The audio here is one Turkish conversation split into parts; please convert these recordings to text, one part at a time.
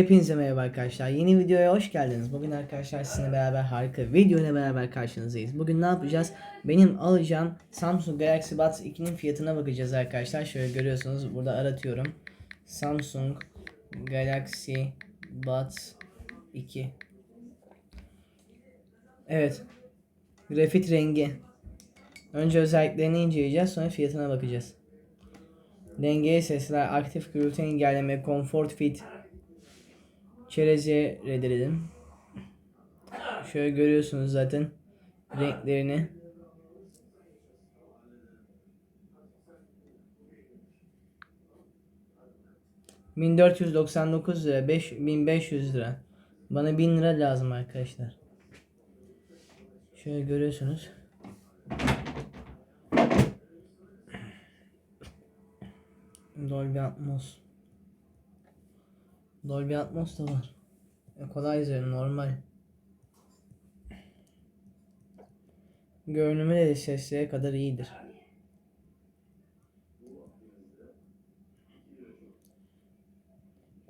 Hepinize merhaba arkadaşlar. Yeni videoya hoş geldiniz. Bugün arkadaşlar sizinle beraber harika video ile beraber karşınızdayız. Bugün ne yapacağız? Benim alacağım Samsung Galaxy Buds 2'nin fiyatına bakacağız arkadaşlar. Şöyle görüyorsunuz burada aratıyorum. Samsung Galaxy Buds 2. Evet. Grafit rengi. Önce özelliklerini inceleyeceğiz sonra fiyatına bakacağız. Dengeli sesler, aktif gürültü engelleme, comfort fit, çerezeye reddedelim. Şöyle görüyorsunuz zaten renklerini. ...1499 lira, 5500 lira. Bana 1000 lira lazım arkadaşlar. Şöyle görüyorsunuz. Dolby Atmos. Dolby Atmos da var. Equalizer normal. Görünümü de seslere kadar iyidir.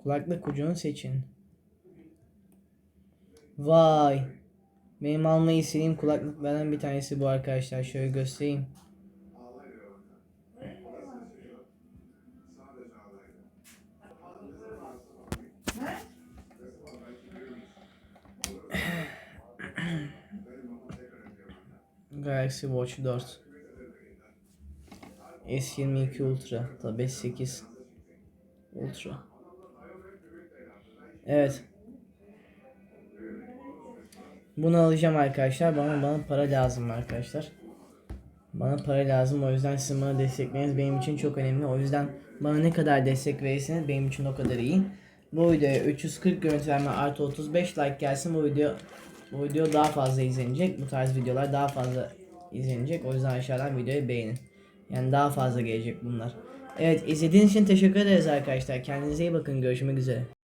Kulaklık ucunu seçin. Vay. Benim almayı istediğim kulaklıklardan bir tanesi bu arkadaşlar. Şöyle göstereyim. Galaxy Watch 4 S22 Ultra tabi S8 Ultra. Evet. Bunu alacağım arkadaşlar. Bana bana para lazım arkadaşlar. Bana para lazım. O yüzden sizin bana destekleriniz benim için çok önemli. O yüzden bana ne kadar destek verirseniz benim için o kadar iyi. Bu videoya 340 görüntülenme artı 35 like gelsin. Bu video bu video daha fazla izlenecek. Bu tarz videolar daha fazla izlenecek. O yüzden aşağıdan videoyu beğenin. Yani daha fazla gelecek bunlar. Evet izlediğiniz için teşekkür ederiz arkadaşlar. Kendinize iyi bakın. Görüşmek üzere.